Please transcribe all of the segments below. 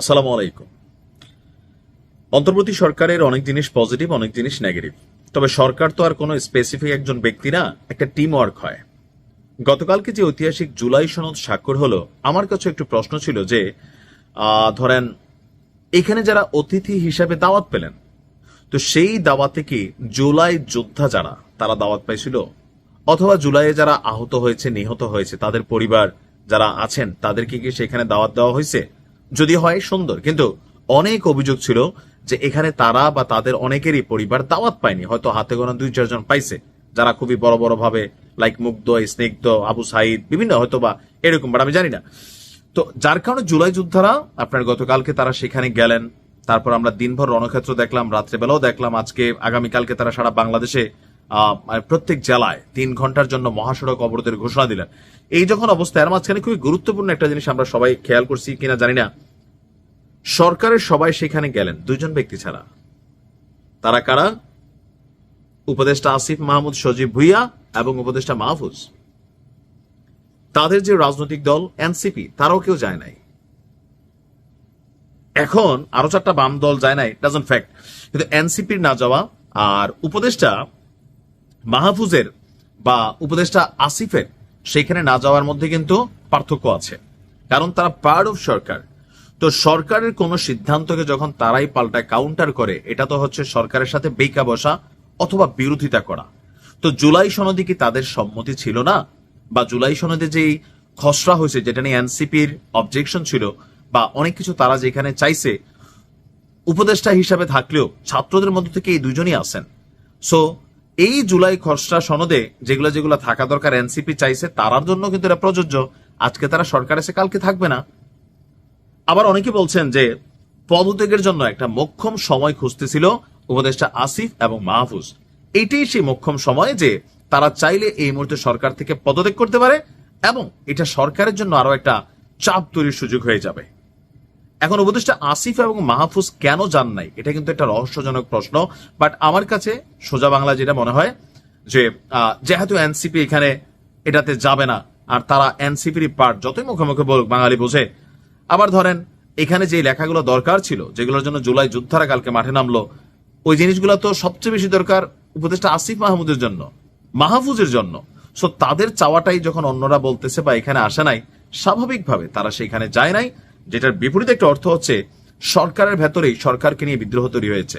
আসসালামু আলাইকুম। অন্তর্বর্তী সরকারের অনেক জিনিস পজিটিভ অনেক জিনিস নেগেটিভ তবে সরকার তো আর কোনো স্পেসিফিক একজন ব্যক্তি না, একটা টিম ওয়ার্ক হয়। গতকালকে যে ঐতিহাসিক জুলাই সনদ স্বাক্ষর হলো, আমার কাছে একটু প্রশ্ন ছিল যে ধরেন, এখানে যারা অতিথি হিসাবে দাওয়াত পেলেন, তো সেই দাওয়াতে কি জুলাই যোদ্ধা যারা, তারা দাওয়াত পাইছিল? অথবা জুলাইয়ে যারা আহত হয়েছে, নিহত হয়েছে, তাদের পরিবার যারা আছেন, তাদেরকে কি সেখানে দাওয়াত দেওয়া হয়েছে? যদি হয় সুন্দর। কিন্তু অনেক অভিযোগ ছিল যে এখানে তারা বা তাদের অনেকেরই পরিবার দাওয়াত পায়নি। হয়তো হাতে গোনা দুই চারজন পাইছে। যারা খুবই বড় বড় ভাবে লাইক মুগ্ধ, স্নিগ্ধ, আবু সাইদ, বিভিন্ন হয়তো বা এরকম, বাট আমি জানি না। তো যার কারণে জুলাই যোদ্ধারা, আপনার গতকালকে তারা সেখানে গেলেন। তারপর আমরা দিনভর রণক্ষেত্র দেখলাম, রাত্রেবেলাও দেখলাম, আজকে, আগামীকালকে তারা সারা বাংলাদেশে প্রত্যেক জেলায় তিন ঘণ্টার জন্য মহাসড়ক অবরোধের ঘোষণা দিলেন। এই যখন অবস্থা, এর মাঝখানে খুবই গুরুত্বপূর্ণ একটা জিনিস আমরা সবাই খেয়াল করছি কিনা জানি না। সরকারের সবাই সেখানে গেলেন দুজন ব্যক্তি ছাড়া। তারা কারা? উপদেষ্টা আসিফ মাহমুদ, সজীব ভুইয়া এবং উপদেষ্টা মাহফুজ। তাদের যে রাজনৈতিক দল, এনসিপি, তারাও কেউ যায় নাই। এখন আরও চারটা বাম দল যায় নাই ডাজন ফ্যাক্ট কিন্তু এনসিপির না যাওয়া আর উপদেষ্টা মাহফুজের বা উপদেষ্টা আসিফের সেখানে না যাওয়ার মধ্যে কিন্তু পার্থক্য আছে। কারণ তারা পার্ট অফ সরকার। তো সরকারের কোন সিদ্ধান্তকে যখন তারাই পাল্টায় কাউন্টার করে, এটা তো হচ্ছে সরকারের সাথে বেকা বসা অথবা বিরোধিতা করা। তো জুলাই সনদে কি তাদের সম্মতি ছিল না? বা জুলাই সনদে যেই খসড়া হয়েছে, যেটা নিয়ে এনসিপির অবজেকশন ছিল, বা অনেক কিছু তারা যেখানে চাইছে, উপদেষ্টা হিসাবে থাকলেও ছাত্রদের মধ্য থেকে এই দুজনই আছেন। সো এই জুলাই খসড়া সনদে যেগুলো যেগুলো থাকা দরকার, এনসিপি চাইছে, তারার জন্য কিন্তু এটা প্রযোজ্য। আজকে তারা সরকার এসে কালকে থাকবে না। আবার অনেকে বলছেন যে পদত্যাগের জন্য একটা মক্ষম সময় খুঁজতেছিল উপদেষ্টা আসিফ এবং মাহফুজ। এটাই সেই মক্ষম সময় যে তারা চাইলে এই মুহূর্তে সরকার থেকে পদত্যাগ করতে পারে এবং এটা সরকারের জন্য আরও একটা চাপ তৈরির সুযোগ হয়ে যাবে। এখন উপদেষ্টা আসিফ এবং মাহফুজ কেন যান নাই? এটা কিন্তু একটা রহস্যজনক প্রশ্ন বাট আমার কাছে সোজা বাংলা যেটা মনে হয় যে যেহেতু এনসিপি এখানে এটাতে যাবে না, আর তারা এনসিপির পার্ট যতই মুখে মুখে বলুক, বাঙালি বোঝে। আবার ধরেন, এখানে যে লেখাগুলো দরকার ছিল, যেগুলোর জন্য জুলাই যোদ্ধারা কালকে মাঠে নামলো, ওই জিনিসগুলো তো সবচেয়ে বেশি দরকার উপদেষ্টা আসিফ মাহমুদের জন্য, মাহফুজের জন্য। সো তাদের চাওয়াটাই যখন অন্যরা বলতেছে বা এখানে আসে নাই, স্বাভাবিকভাবে তারা সেখানে যায় নাই। যেটার বিপরীত একটা অর্থ হচ্ছে সরকারের ভেতরেই সরকারকে নিয়ে বিদ্রোহ তৈরি হয়েছে।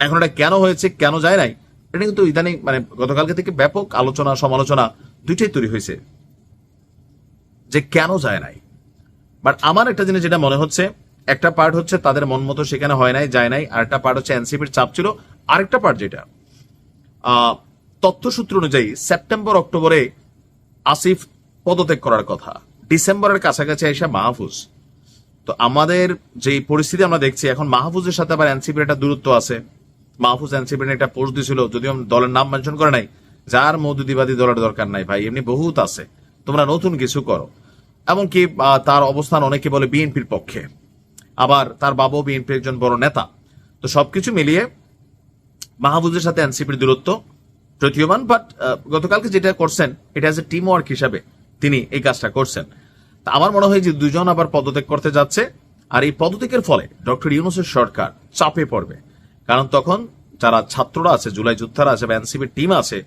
এখন এটা কেন হয়েছে, কেন যায় নাই, এটা কিন্তু ইদানিং মানে গতকালকে থেকে ব্যাপক আলোচনা, সমালোচনা দুইটাই তৈরি হয়েছে যে কেন যায় নাই। বাট আমার একটা জিনিস যেটা মনে হচ্ছে, একটা পার্ট হচ্ছে তাদের মন মতো সেখানে হয় নাই, যায় নাই আর একটা পার্ট হচ্ছে এনসিপির চাপ ছিল, আরেকটা পার্ট যেটা তথ্যসূত্র অনুযায়ী সেপ্টেম্বর, অক্টোবরে আসিফ পদত্যাগ করার কথা। ডিসেম্বরের কাছাকাছি এসে মাহফুজ। তো আমাদের যে পরিস্থিতি আমরা দেখছি, এখন মাহফুজের সাথে আবার এনসিপির একটা দূরত্ব আছে। মাহফুজ এনসিপির একটা পোস্ট দিয়েছিল যদিও দলের নাম মেনশন করে নাই, যার মৌদুদিবাদী দলের দরকার নাই ভাই, এমনি বহুত আছে। তোমরা নতুন কিছু করো। এমনকি তার অবস্থান অনেকে বলে বিএনপির পক্ষে। আবার তার বাবাও বিএনপির একজন বড় নেতা। তো সবকিছু মিলিয়ে মাহফুজের সাথে এনসিপির দূরত্ব প্রতীয়মান বাট গতকালকে যেটা করছেন, এটা এজ এ টিম ওয়ার্ক হিসাবে তিনি এই কাজটা করছেন। তা আমার মনে হয় যে দুজন আবার পদত্যাগ করতে যাচ্ছে। আর এই পদত্যাগের ফলে ডক্টর ইউনুসের সরকার চাপে পড়বে। কারণ তখন যারা ছাত্ররা আছে, জুলাই যোদ্ধারা আছে বা এনসিপির টিম আছে,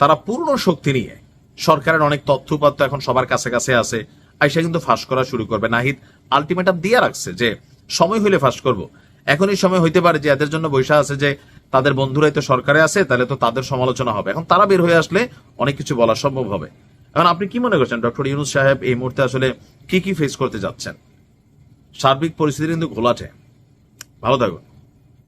তারা পূর্ণ শক্তি নিয়ে সরকারের অনেক তথ্য উপাত্ত এখন সবার কাছে কাছে আছে। আইসা কিন্তু ফাঁস করা শুরু করবে। নাহিদ আলটিমেটাম দিয়ে রাখছে যে সময় হইলে ফাঁস করব। এখন এই সময় হইতে পারে যে এদের জন্য বৈশা আছে যে তাদের বন্ধুরাই তো সরকারে আছে, তাহলে তো তাদের সমালোচনা হবে। এখন তারা বের হয়ে আসলে অনেক কিছু বলা সম্ভব হবে। এখন আপনি কি মনে করছেন? ডক্টর ইউনুস সাহেব এই মুহূর্তে আসলে কি কি ফেস করতে যাচ্ছেন? সার্বিক পরিস্থিতি কিন্তু ঘোলাটে। ভালো থাকুন।